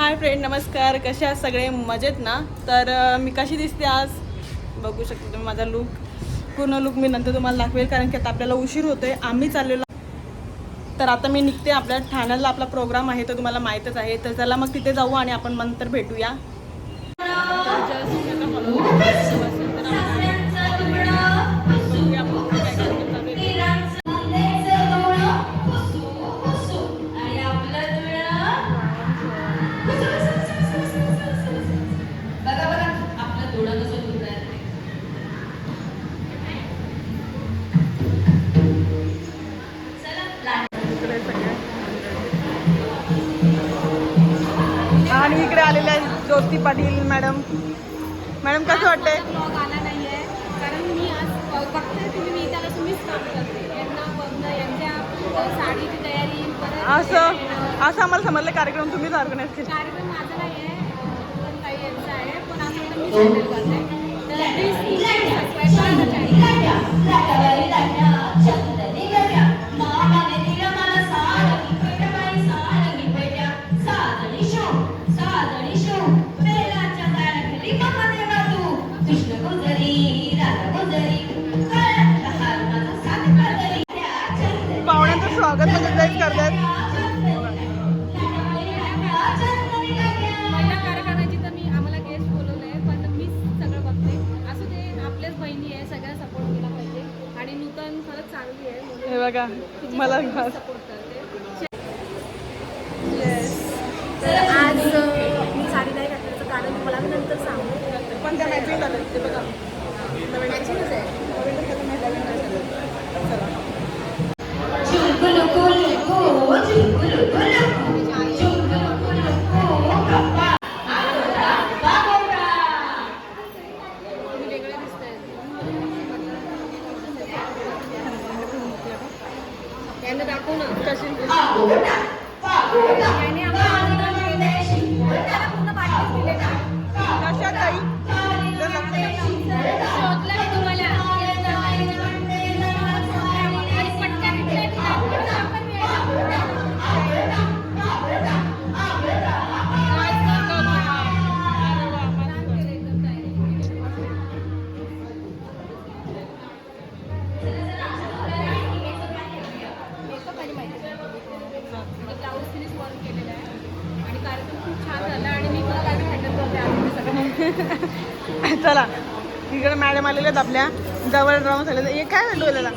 Hi friend नमस्कार. कसे आहात सगळे? मजेत ना? तर मी कशी दिसते आज? बघू शकता तुम्ही माझा लुक पूर्ण लुक मी नंतर तुम्हाला दाखवेल कारण की आता आपल्याला उशीर होतो आहे आम्ही चाललेलो तर आता मी निघते आपल्या ठाण्याला. आपला प्रोग्राम आहे तो तुम्हाला माहीतच आहे. तर चला मग तिथे जाऊ आणि आपण नंतर भेटूया. पाटील मॅडम. मॅडम कसं वाटतंय? ब्लॉग आला नाहीये कारण मी आज बघते तुम्ही मी त्याला तुम्हीच काम करते. यांना बघणं यांच्या साडीची तयारी असं. असं आम्हाला समजलं कार्यक्रम तुम्हीच ऑर्गनाईज केला. कार्यक्रम माझा नाही आहे पण काही यांचा आहे पण तर मी हँडल करते. तर प्लीज सबस्क्राईब करा म्हणून हे बघा मला सपोर्ट करते. तर आज मी साडी नाही घातल्याचं कारण मला नंतर सांगू. पण त्या मॅचिंग झालं. ते बघा. मॅचिंगच आहे? चला. इकडे मॅडम आलेले आहेत आपल्या. जवळ राहून झालेलं. हे काय डोलेला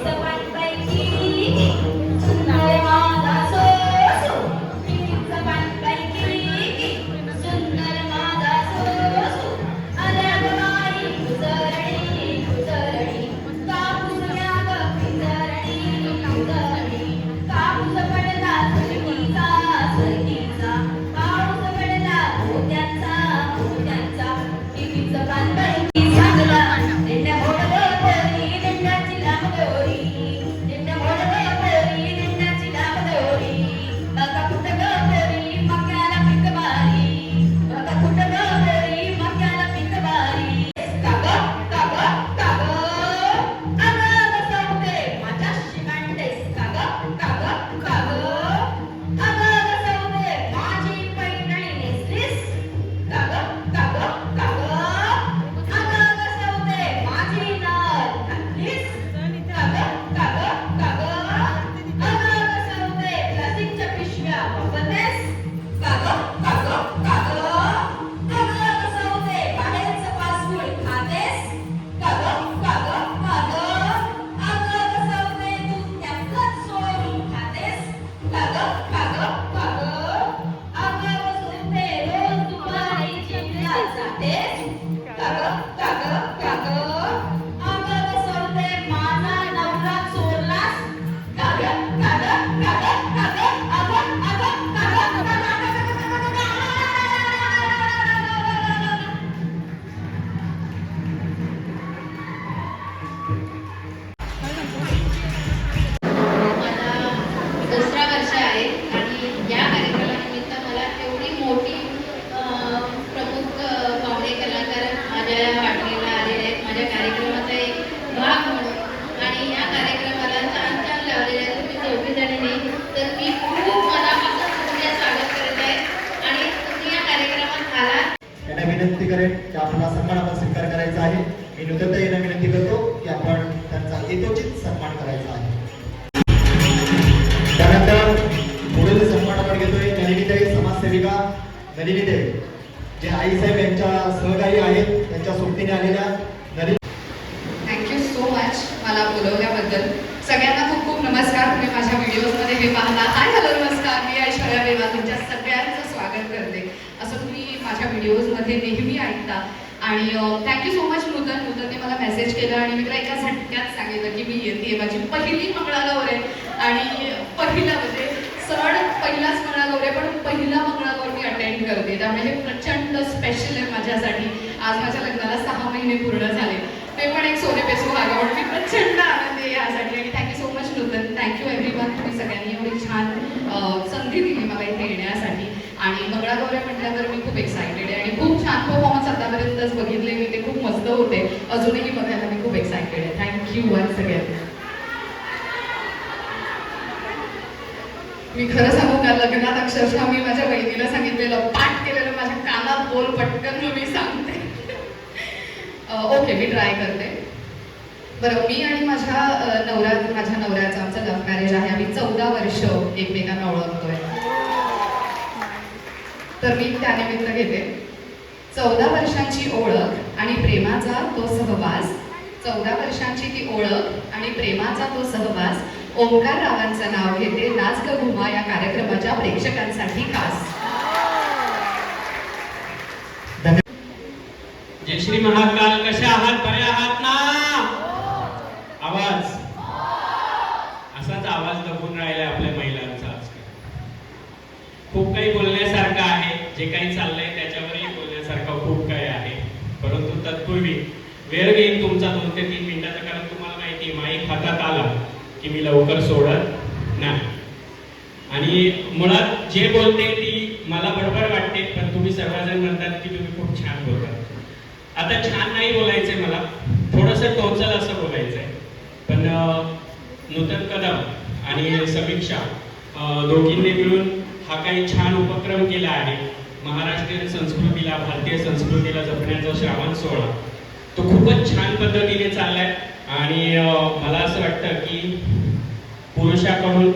स्वागत करते. असं तुम्ही माझ्या व्हिडिओजमध्ये नेहमी ऐकता. आणि thank you so much Nutan नूतनने मला मेसेज केला आणि मी तुला एका झटक्यात सांगितलं की मी येते. माझी पहिली मंगळागौर आहे. आणि पहिला म्हणजे सण पहिलाच मंगळागौर आहे पण पहिला मंगळागौर मी अटेंड करते. त्यामुळे हे प्रचंड स्पेशल आहे माझ्यासाठी. आज माझ्या लग्नाला सहा महिने पूर्ण झाले. ते पण एक सोने पेसो सुहागा म्हणून मी प्रचंड आनंद आहे यासाठी. आणि thank you so much Nutan thank you everyone तुम्ही सगळ्यांनी एवढी छान संधी दिली मला इथे. आणि मंगळागौऱ्या मंगळागौर म्हटल्यावर मी खूप एक्सायटेड आहे. आणि खूप छान परफॉर्मन्स आतापर्यंतच बघितले मी. ते खूप मस्त होते. अजूनही बघायला मी खूप एक्सायटेड आहे. थँक्यू वन सगळ्यांना मी खरं सांगू का? लग्नात अक्षरशः मी माझ्या बहिणीला सांगितलेलं पाठ केलेलं माझ्या कानात बोल पटकन मी सांगते. ओके मी ट्राय करते. बरं मी आणि माझ्या अं, नवरा माझ्या नवऱ्याचं आमचं लव्ह मॅरेज आहे. आम्ही चौदा वर्ष एकमेकांना ओळखतोय. तर मी त्यानिमित्त घेते. चौदा वर्षांची ओळख आणि प्रेमाचा तो सहवास. चौदा वर्षांची ती ओळख आणि प्रेमाचा तो सहवास. ओंकार रावांचं नाव घेते नाच ग घुमा या कार्यक्रमाच्या प्रेक्षकांसाठी खास. जय श्री महाकाल. कशा आहात? बरे आहात ना? आवाज असाच आवाज दबून राहिला आपल्या महिलांचा आजकाल खूप काही बोलण्यासारखं आहे जे काही चाललंय त्याच्यावरही बोलण्यासारखं खूप काही आहे. परंतु तत्पूर्वी वेळ घेईन तुमचा दोन ते तीन मिनिटाचा कारण तुम्हाला माहिती माईक हातात आला की मी लवकर सोडत नाही. आणि मुळात जे बोलते ती मला बरोबर वाटते पण तुम्ही सर्वजण म्हणतात की तुम्ही खूप छान बोलतात आता छान नाही बोलायचंय मला थोडंसं टोचल असं बोलायचंय. पण नूतन कदम आणि समीक्षा दोघींनी मिळून हा काही छान उपक्रम केला आहे. महाराष्ट्रीयन संस्कृतीला भारतीय संस्कृतीला जपण्याचा श्रावण सोहळा. तो खूपच छान पद्धतीने चाललाय. आणि मला असं वाटतं की पुरुषाकडून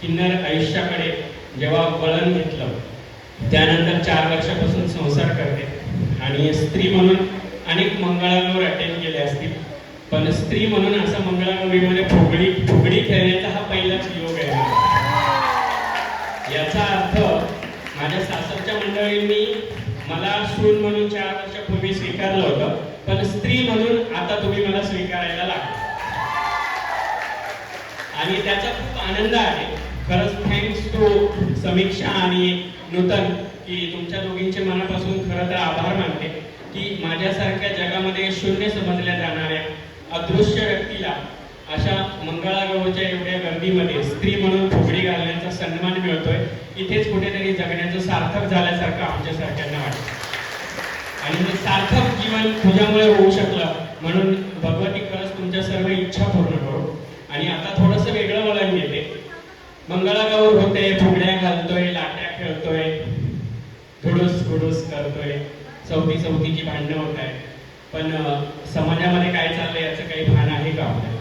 किन्नर आयुष्याकडे जेव्हा वळण घेतलं त्यानंतर चार वर्षापासून संसार करते. आणि स्त्री म्हणून अनेक मंगळागौर अटेंड केले असतील. पण स्त्री म्हणून असं मंगळागौरीमध्ये फुगडी फुगडी खेळण्याचा हा पहिलाच योग आहे. याचा अर्थ माझ्या मंडळींनी मला सून म्हणून चार वर्षापूर्वी स्वीकारलं होतं पण स्त्री म्हणून आता तुम्ही मला स्वीकारायला लागला. आणि त्याचा खूप आनंद आहे. खरंच थँक्स टू समीक्षा आणि नूतन की तुमच्या दोघींचे मनापासून खरं तर आभार मानते की माझ्यासारख्या जगामध्ये शून्य समजल्या जाणाऱ्या अदृश्य व्यक्तीला अशा मंगळागौरच्या एवढ्या गर्दीमध्ये स्त्री म्हणून फुगडी घालण्याचा सन्मान मिळतोय. इथेच कुठेतरी जगण्याचं सार्थक झाल्यासारखं आमच्या सारख्यांना वाटतं आणि हे सार्थक जीवन तुझ्यामुळे होऊ शकलं म्हणून भगवती खरंच तुमच्या सर्व इच्छा पूर्ण करू. आणि आता थोडंसं वेगळं वळण येते मंगळागौर होते फुगड्या घालतोय लाट्या खेळतोय धुडूस धुडूस करतोय. चौथी चौथीची भांडणं होत आहेत. पण समाजामध्ये काय चाललंय याचं काही भान आहे का आपल्याला?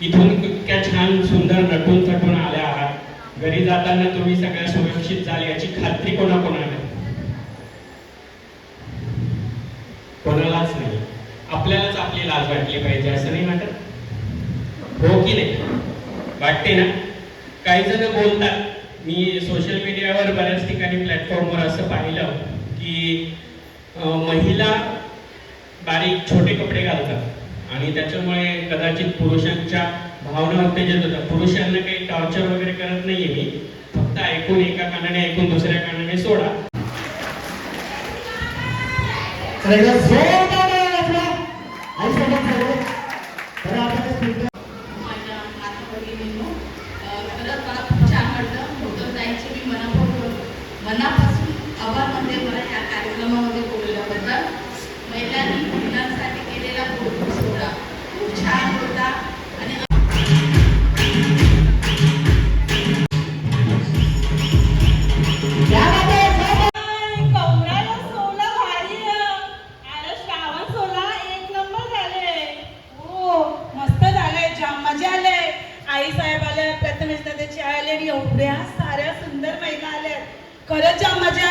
इथून इतक्या छान सुंदर नटून थटून आल्या आहात. घरी जाताना तुम्ही सगळ्या सुरक्षित जाल याची खात्री कोणाकोणाला? कोणालाच नाही. आपल्यालाच आपली लाज वाटली पाहिजे असं नाही वाटत? हो की नाही? वाटते ना? काही जण बोलतात मी सोशल मीडियावर बऱ्याच ठिकाणी प्लॅटफॉर्मवर असं पाहिलं की महिला बारीक छोटे कपडे घालतात. आणि त्याच्यामुळे कदाचित पुरुषांच्या भावना उत्तेजित होतात पुरुषांना काही टॉर्चर वगैरे करत नाहीये मी. फक्त ऐकून एका कानाने ऐकून दुसऱ्या कानाने सोडा. खरंच जाम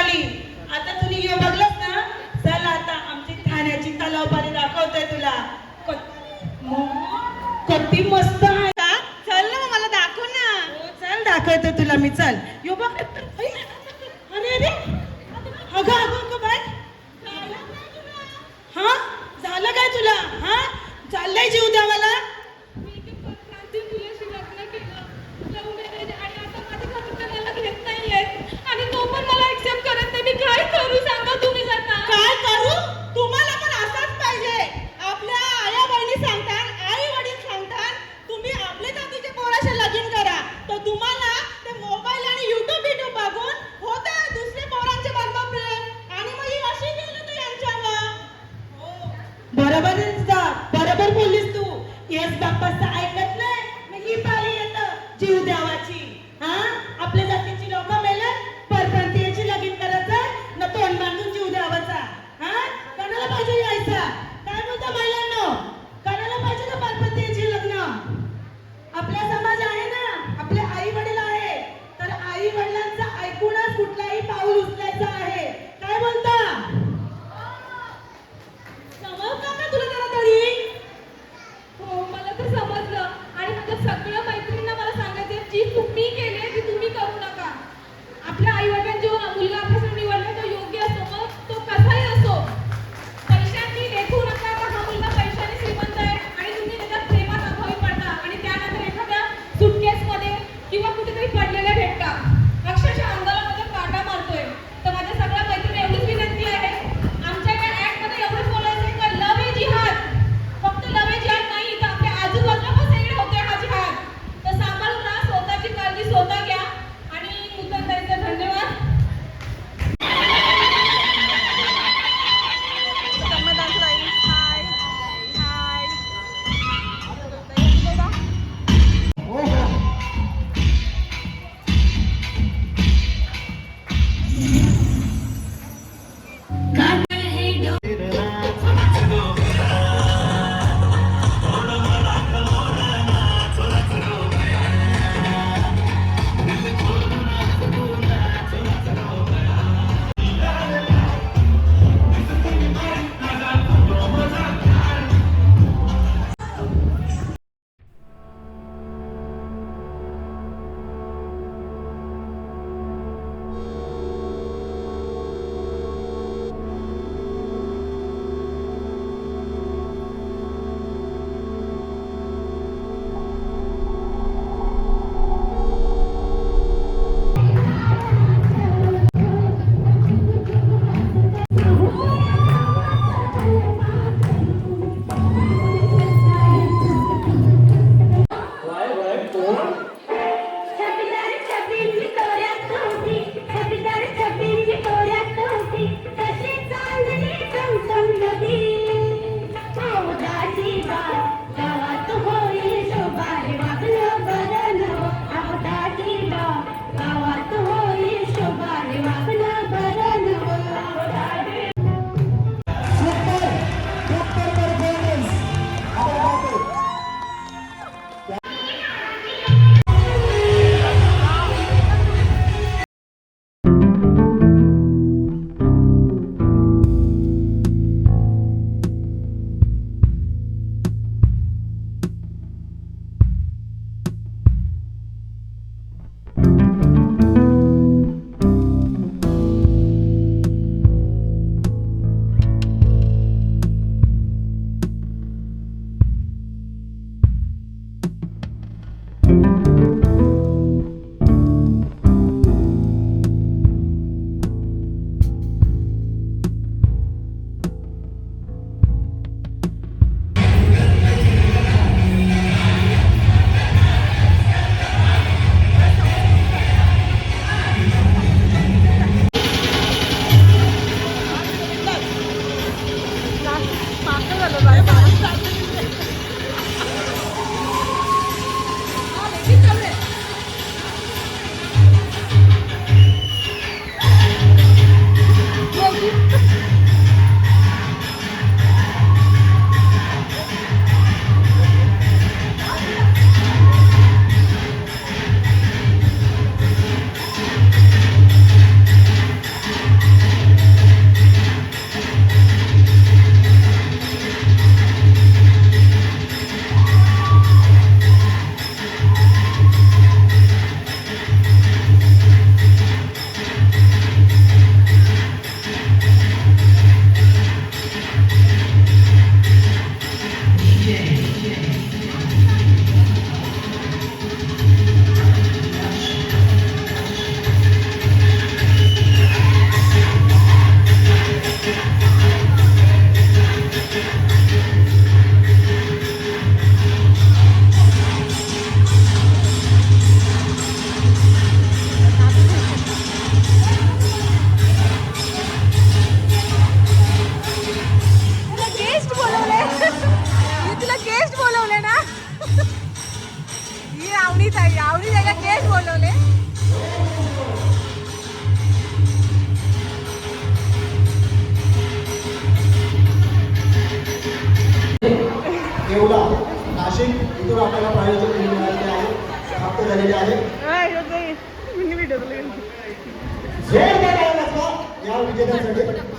या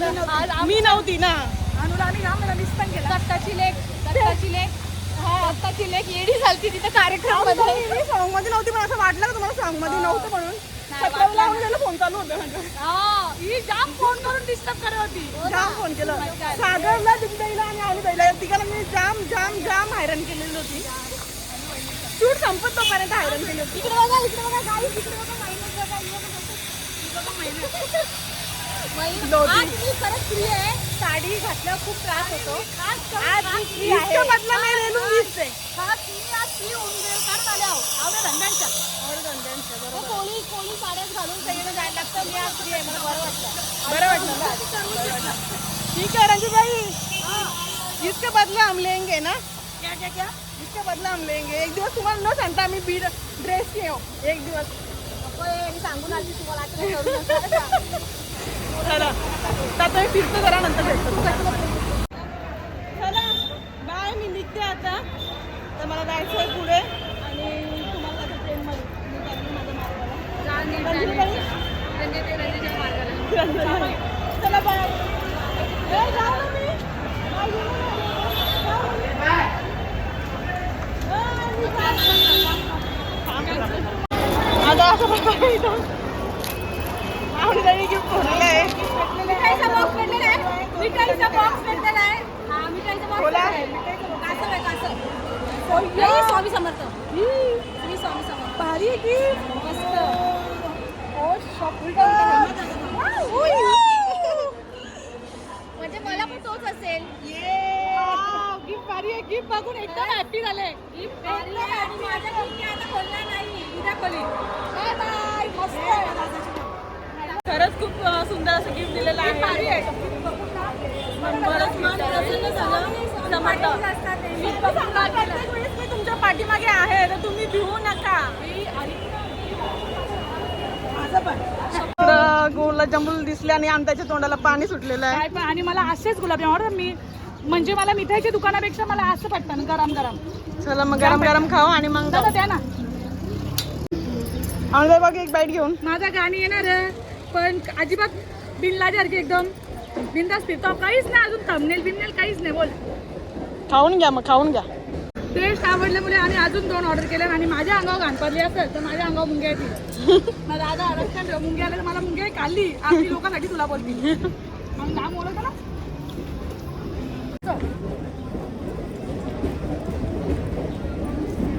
मी नव्हती ना. अनुला आम्ही जाम मिस पण केला. दत्ताची लेख दत्ताची लेख हा दत्ताची लेख येडी झालती तिथे कार्यक्रममध्ये मी सॉंगमध्ये नव्हती पण असं वाटलं का तुम्हाला सॉंगमध्ये नव्हतं म्हणून? नाही, पत्राला वाटलं लावून गेलं फोन चालू होतं. हा ही जाम फोन करून डिस्टर्ब करत होती. जाम फोन केलं. my God. सागरला दिग्दाईला आणि आवडीताईला तिघांना मी जाम जाम जाम हैराण केलेली होती. शूट संपत तोपर्यंत हैराण केली होती. इकडे बघा इकडे बघा गाईस इकडे बघा मायनस बघा आज मी परत फ्री आहे. साडी घातल्यावर खूप त्रास होतो. आज मी फ्री आहे. इसका बदला इससे. खास मी आज फ्री होऊन आले आहो आवडे धंद्यांच्या कोळी साड्याच घालून सगळीकडे जायला लागतं. मी आज फ्री आहे. मला बरं वाटलं. बरं वाटलं. ठीक है रंजू भाई इसके बदला हम लेंगे ना? क्या क्या क्या? इसके बदला हम लेंगे एक दिवस तुम्हाला न सांगता आम्ही बीड ड्रेस के हो एक दिवस. नको हे, मी सांगून आली तुम्हाला. आठवण करू नका. चला आता फिरतो जरा नंतर भेटतो. चला बाय मी निघते आता. तर मला जायचं आहे पुढे आणि तुम्हाला ट्रेनमध्ये माझ्या मार्गाला. चला बाय. आता असं आवडीदारी भरलेलं आहे. मिठाईचा बॉक्स भेटलेला आहे. मिठाईचा बॉक्स भेटलेला आहे. हा मिठाईचा बॉक्स बोला. कासव आहे कासव स्वामी समर्थ. श्री स्वामी समर्थ. भारी आहे की? मस्त. ओ शॉपिंग म्हणजे मला पण तोच असेल. गिफ्ट भारी आहे गिफ्ट बघून एकदम हॅपी झाले. गिफ्ट आणि माझ्या गिफ्ट आता खोलणार नाही. उद्या खोली बाय बाय मस्त खरंच खूप सुंदर असं गिफ्ट दिलेलं आहे. भारी आहे. बरंच मन प्रसन्न झालं. मी तुमच्या पाठीमागे आहे तर तुम्ही भिवू नका. इकडं गोला जंबूल दिसले आणि आमच्याच्या तोंडाला पाणी सुटलेलं आहे. काय पण आणि मला असेच गुलाबजाम आवडतात. मी म्हणजे मला मिठाईच्या दुकानापेक्षा मला असं पटतं ना गरम गरम. चला मग गरम गरम खाऊ आणि मग दादा द्या ना. आम्ही बघ एक बाईट घेऊन. माझा गाणी येणार आहे, पण अजिबात बिनलाजारखी एकदम बिंदास फिरतो काहीच नाही अजून थंबनेल बिमनेल काहीच नाही बोल. खाऊन घ्या मग खाऊन घ्या. टेस्ट आवडल्यामुळे आणि अजून दोन ऑर्डर केले आणि माझ्या अंगावर घाण पडली असेल तर माझ्या अंगावर मुंग्या येतील. मग दादा रस्त्यात ठेव, मुंग्या आल्या तर मला मुंग्या खाल्ली. आपली लोकांसाठी तुला बोलती मग नाम ओळखतं ना.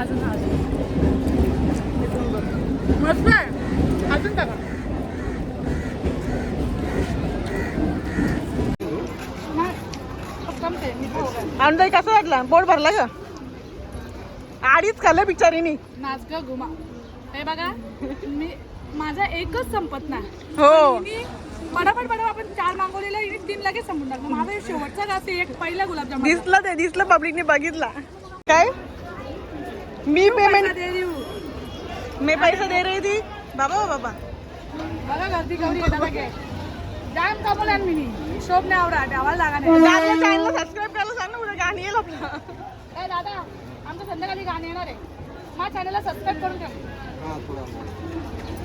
अजून अजून. मस्त आहे अजून टाका नाही, संपते, मी आमदाई कसं वाटलं? पोट भरलं का? आडीच खाल्लं बिचारीनी. नाच ग घुमा हे बघा मी माझा एकच संपत नाही. हो. पटापट पटापट आपण चार मागवलेलं तीन लगेच संपून टाकलं माझा शेवटचा आहे, एक पहिला गुलाबजाम दिसलं ते दिसलं पब्लिकने बघितला. काय? मी पेमेंट मी पैसा दे रही थी बाबा बाबा. बघा गर्दी गौरी येतात जाम कमवल्या मी शोभ नाही आवडा आवाज लागा नाही. दादा चॅनल सबस्क्राईब करायला सांग ना उद्या गाणी येईल आपलं ए दादा आमच्या संध्याकाळी गाणे येणार आहे. माझ्या चॅनलला सबस्क्राईब करून ठेव. हाँ थोड़ा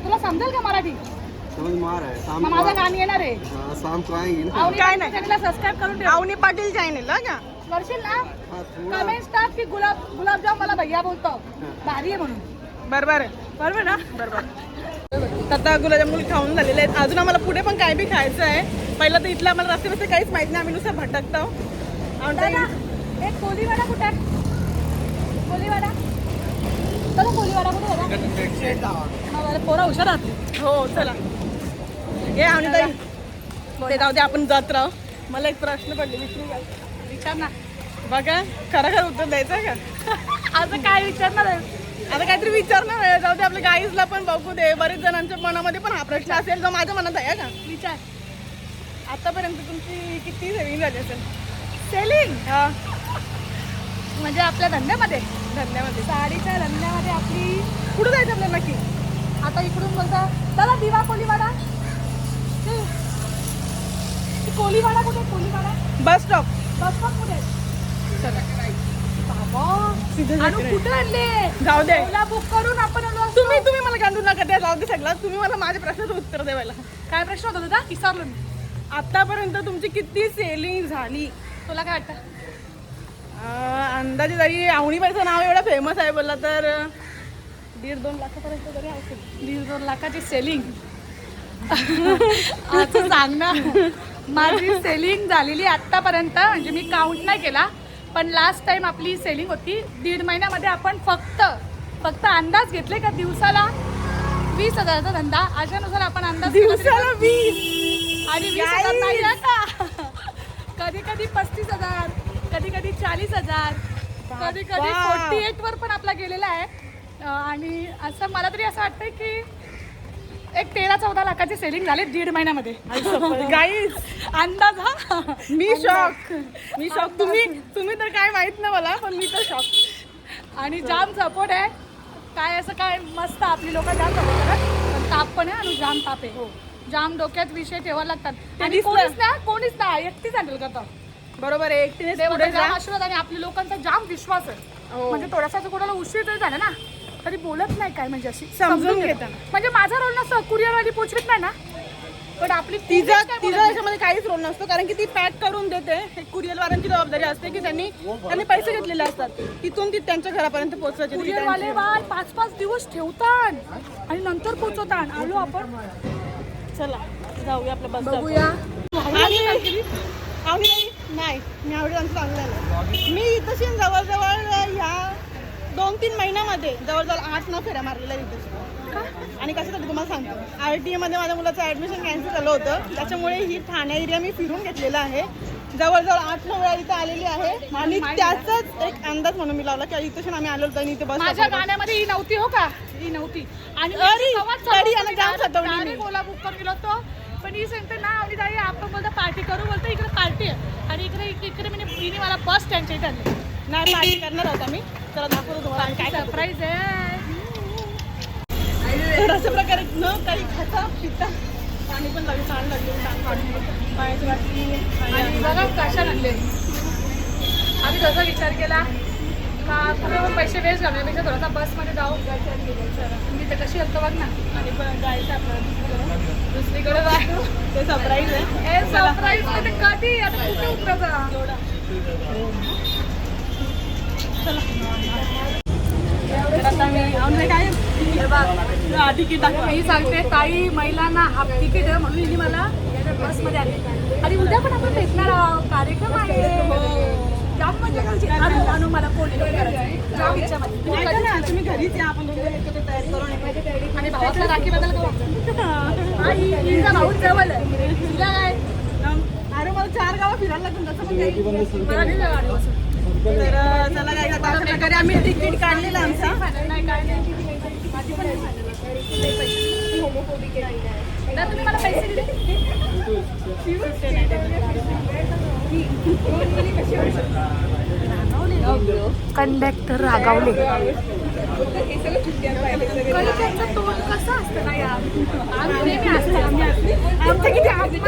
तुला समजेल का मराठी? है माझं गाणी येणार आहे. हाँ, काय नाही. चॅनलला सबस्क्राईब करून ठेव. अवनी पाटील चॅनल का? करशील ना? हाँ थोड़ा. कमेंट्स टाक की गुलाब गुलाबजाम मला भैया बोलतो. भारी आहे म्हणून. बरोबर आहे. बरोबर ना? बरोबर आता गुलाबजामुन खाऊन झालेले आहेत. अजून आम्हाला पुढे पण काय बी खायचं आहे. पहिलं तर इथलं आम्हाला रस्ते रस्ते काहीच माहीत नाही. आम्ही नुसतं भटकतो एक कोलीवाडा कुठे? कोलीवाडा चला कोलीवाडा कुठे पोरं हुशार आहात. हो चला. हे आणि ताई. ते जाऊ दे आपण जात राहू. मला एक प्रश्न पडले विचारू ना. बघा खरं खरं उत्तर द्यायचं का? आता काय विचारणार आहे? आता काहीतरी विचारणार आहे. जाऊ दे आपल्या गाईजला पण बघू दे. बरेच जणांच्या मनामध्ये पण हा प्रश्न असेल जो माझ्या मनात आहे का? विचार. आतापर्यंत तुमची किती सेविंग झाली असेल? सेलिंग हा. म्हणजे आपल्या धंद्यामध्ये? धन्यवाद साडीच्या धंद्यामध्ये आपली कुठं जायचं आपल्याला नक्की? आता इकडून बोलता दादा दिवा कोलीवाडा. कोलीवाडा कुठे? Koliwada? Bus stop bus stop कुठे? आहे? आणू कुठे आणले? जाऊ दे. ओला बुक करून आपण आलो असतो. तुम्ही तुम्ही मला काढू नका त्या जाऊ दे सगळं. तुम्ही मला माझ्या प्रश्नाचं उत्तर द्यायला. काय प्रश्न होता दादा? विसरलो मी. आतापर्यंत तुमची किती सेलिंग झाली? तुला काय वाटतं? अं, अंदाजे तरी आवणीबाईचं नाव एवढं फेमस आहे बोलला तर अं, दीड दोन लाखापर्यंत तरी असेल. दीड दोन लाखाची सेलिंग. असं सांग ना. माझी सेलिंग झालेली आतापर्यंत म्हणजे मी काउंट नाही केला. पण लास्ट टाइम आपली सेलिंग होती. दीड महिन्यामध्ये आपण फक्त फक्त अंदाज घेतले का दिवसाला वीस हजाराचा धंदा? अशानुसार आपण अंदाज दिवसाला वीस. आणि वीस हजार नाही आहे का? कधी कधी पस्तीस हजार कधी कधी चाळीस हजार कधी कधी. फोर्टी एट वर पण आपला गेलेला आहे. आणि असं मला तरी असं वाटतंय की एक तेरा चौदा लाखाची सेलिंग झाली दीड महिन्यामध्ये. गाईज अंदाज हा? मी शॉक मी शॉक तुम्ही तुम्ही तर काय माहीत नाही मला पण मी तर शॉक आणि जाम सपोर्ट आहे. काय असं काय मस्त आपली लोक जाम सपोर्ट करतात. पण ताप पण आहे आणि जाम ताप आहे. जाम डोक्यात विषय ठेवायला लागतात. आणि. कोणीच ना कोणीच ना एकटीच हँडल करतात. बरोबर आहे एकटीने आशीर्वाद आणि आपल्या लोकांचा जाम विश्वास आहे. हो. म्हणजे थोडासा कोणाला उशीर जरी झाला ना तरी बोलत नाही काय म्हणजे अशी समजून घेतात. म्हणजे माझा रोल नसतो कुरिअर वाली पोचवीत नाही ना. पण आपली तिचा तिचा. याच्यामध्ये काहीच रोल नसतो कारण की ती पॅक करून देते. हे कुरिअर वाल्यांची जबाबदारी असते की त्यांनी त्यांनी पैसे घेतलेले असतात. तिथून ती त्यांच्या घरापर्यंत पोहोचायची ती कुरिअर वाले बाल पाच पाच दिवस ठेवतात आणि नंतर पोचवतात आलो आपण. चला जाऊया आपल्या बस बघूया. आणि आवडी नाही नाही मी आवडी आमचं चांगलं मी इथंशी जवळजवळ ह्या दोन तीन महिन्यामध्ये जवळजवळ आठ नऊ फेऱ्या मारलेल्या इथं. आणि कशासाठी तुम्हाला सांगतो. आर टी एमध्ये माझ्या मुलाचं ॲडमिशन कॅन्सल झालं होतं. त्याच्यामुळे ही ठाणे एरिया मी फिरून घेतलेला आहे. जवळजवळ आठ नऊ वेळा इथं आलेली आहे. आणि त्याचाच एक अंदाज म्हणून मी लावला की इथं आम्ही आलो होतो आणि इथे बस माझ्या गाण्यामध्ये ही नव्हती हो का? ही नव्हती. आणि अरे, ओला बुक करून गेलो होतो. पण ही सांगते ना आणि ताई आपण बोलतो पार्टी करू बोलतो इकडे पार्टी आहे. आणि इकडे इकडे म्हणजे हिने मला बस स्टँडच्या इथे आणलं. नाही पार्टी करणार होता मी तर दाखवतो तुम्हाला काय. सरप्राईज आहे. तर अशा प्रकारे न काही खाता पिता पाणी पण लागेल छान लागेल छान पाणी पाण्याची बाटली आणि बघा कशा आणले आम्ही तसा विचार केला का पुढे पण पैसे वेस्ट घालण्यापेक्षा थोडासा बसमध्ये जाऊ. मी तर कशी हलतो बघ ना. आणि पण जायचं आपल्याला दुसरीकडे जातो. ते सरप्राईज आहे. सरप्राईज कधी? आता कुठे आता मी आम्ही काय हा, तिकीट दाखवा मी सांगते काही महिलांना हाफ तिकीट म्हणून हिने मला बसमध्ये आले. आणि उद्या पण आपण भेटणार आहोत. कार्यक्रम आहे. जाम मजा करायची. मला कोणी जाम इच्छा माझी. तुम्ही ऐका कधी ना तुम्ही घरीच या. आपण दोघं एकत्र तयारी करून येऊ. आणि भावाचा राखी बदल का हिचा भाऊ जवळ आहे. तिला काय? अरे मला चार गावं फिरायला लागून तसं पण मला नाही. तर अं, चला काय आता अशा प्रकारे आम्ही तिकीट काढलेलं आमचा. कंडक्टर रागावले. तोंड कसं असतं ना यार आमचं किती आम्हाला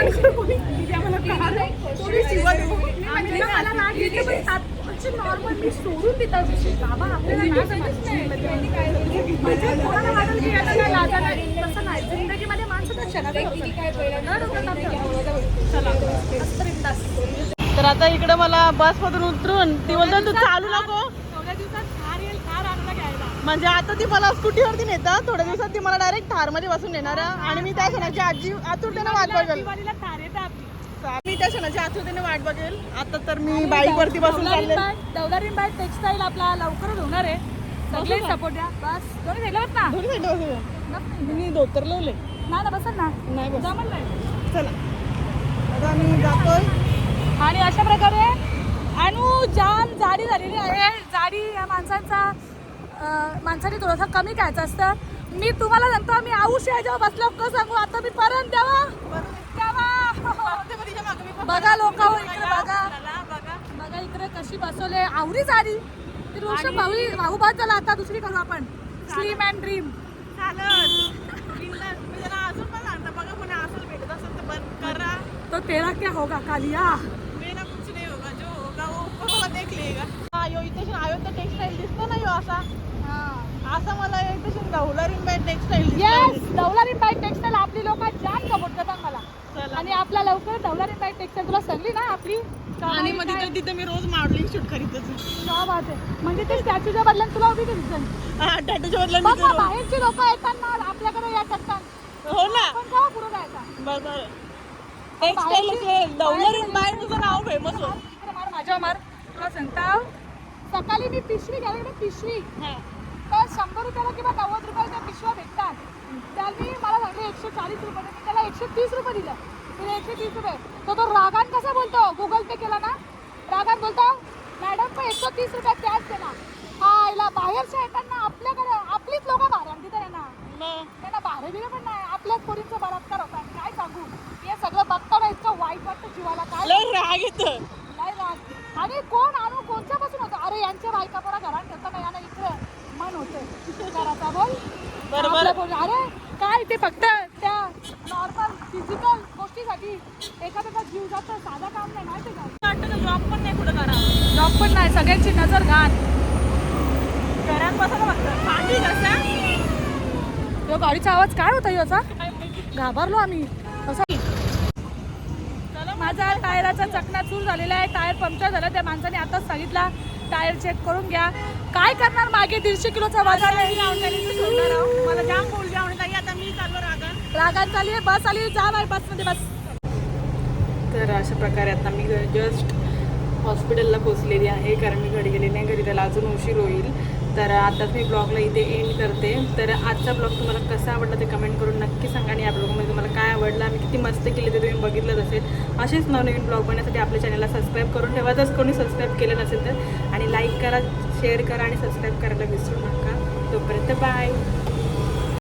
तात्पुरते नॉर्मल मी सोडून देतात विषय बाबा आपल्याला नाही. म्हणजे कोणाला वाटेल की याला काय लाजा नाही तसं नाही. जिंदगीमध्ये माणसं तर. चला. तर आता इकडे मला बसमधून उतरून ती बोलतात तू चालू नको. म्हणजे आता ती मला स्कूटीवरती नेतात थोड्या दिवसात ती मला डायरेक्ट थारमध्ये बसून नेणार आणि मी त्या क्षणाची आजी आतुरतेने वाट बघेल मी त्या क्षणाची आतुरतेने वाट बघेल. आता तर मी बाईकवरती बसून चालले. दौलारीन टेक्सटाईल आपला लवकरच होणार आहे. सगळे सपोर्ट द्या. बस. दोन्ही ना. दोन्ही बसूया मी धोतर लावले नाही ना. नाही बस. नाही चला. आता आम्ही जातोय. आणि अशा प्रकारे अनु जाम जाडी झालेली आहे. जाडी या माणसांचा माणसाने थोडंसं कमी खायचं असतं. मी तुम्हाला सांगतो मी आऊश आहे जेव्हा बसलो कसं सांगू? आता मी परत द्यावा. बघा लोक इकडे बघा. बघा इकडे कशी बसवले आवडी झाली ती रोष भाऊ भाऊ बाद झाला आता दुसरी करू आपण. स्लीम अँड ड्रीम अजून पण सांगता बघा कोणी असं भेटत असेल तर बंद करा. तो तेरा क्या होगा कालिया. मेरा कुछ नहीं होगा. जो होगा वो देख लेगा. हा यो इथे अयोध्या टेक्सटाईल दिसतो ना यो असा? असा मला इथे गहुलारीन बाय टेक्सटाईल येस दौलारीन बाय टेक्सटाईल आपली लोक जाम सपोर्ट करतात मला. आणि आपल्या लवकर दौलारीन बाय टेक्सटाईल तुला सांगली ना आपली? आणि मग तिथं तिथं मी रोज मॉडेलिंग शूट करीत. क्या आहे. म्हणजे ते स्टॅच्यूच्या बदल्यात तुला उभी दिसत हा टॅटूच्या बदला बघ मी ना करू. बाहेरची लोक येतात ना आपल्याकडे येत असतात हो ना. पण केव्हा पुढे जायचा? बरोबर टेक्सटाईल दौलारीन बाय तुझं नाव फेमस हो. मार माझ्या मार. तुला सांगता सकाळी मी पिशवी घ्यायला गेले, पिशवी. तर शंभर रुपयाला किंवा नव्वद रुपयाला पिशव्या भेटतात. त्यांनी मला सांगितलं एकशे चाळीस रुपये मी त्याला एकशे तीस रुपये दिले. तिने एकशे तीस रुपये. तो तो रागान कसा बोलतो? गुगल पे केला ना? रागान बोलतो मॅडम पण एकशे तीस रुपये कॅश देणार हा याला बाहेरच्या येताना आपल्याकडे आपलीच लोक भाड्यान तिथे येणार त्यांना भाडे दिले पण नाही आपल्याच पोरींचा बलात्कार होता काय सांगू? हे सगळं बघताना इतकं वाईट वाटतं जीवाला. काय राग येतं. नाही राहत. आणि कोण आणू कोणच्या पासून होतं? अरे यांच्या बायका पोरा घरात ठेवताना यानं इकडे मन होते घराचा बोल. बरोबर. अरे काय ते फक्त त्या नॉर्मल फिजिकल गोष्टीसाठी एखाद्याचा जीव जातो साधा काम नाही माहिती का? वाटतं जॉब पण नाही कुठं करा. जॉब पण नाही सगळ्यांची नजर घाण. घरात बसा ना फक्त पाठी कसा तो गाडीचा आवाज काय होता याचा घाबरलो आम्ही. माझा टायराचा चकनाचूर झालेला आहे. टायर पंक्चर झाला त्या माणसाने आताच सांगितला. टायर चेक करून घ्या. काय करणार मागे? दीडशे किलोचा वजन आहे. मला जाम बोलली आणि ताई आता मी चाललो रागा रागात चालली आहे. बस आली. जा बाय बसमध्ये बस. तर अशा प्रकारे आता मी जस्ट हॉस्पिटलला पोचलेली आहे. कारण मी घरी गेले नाही. घरी त्याला अजून उशीर होईल. तर आताच मी ब्लॉगला इथे एंड करते. तर आजचा ब्लॉग तुम्हाला कसा आवडला ते कमेंट करून नक्की सांगा. आणि या ब्लॉगमध्ये तुम्हाला काय आवडलं? आम्ही किती मस्त केले ते तुम्ही बघितलंच असेल. असेच नवनवीन ब्लॉग बनण्यासाठी आपल्या चॅनलला सबस्क्राईब करून ठेवा. जर कोणी सबस्क्राईब केलं नसेल तर. आणि लाईक करा. शेअर करा आणि सबस्क्राईब करायला विसरू नका. तोपर्यंत बाय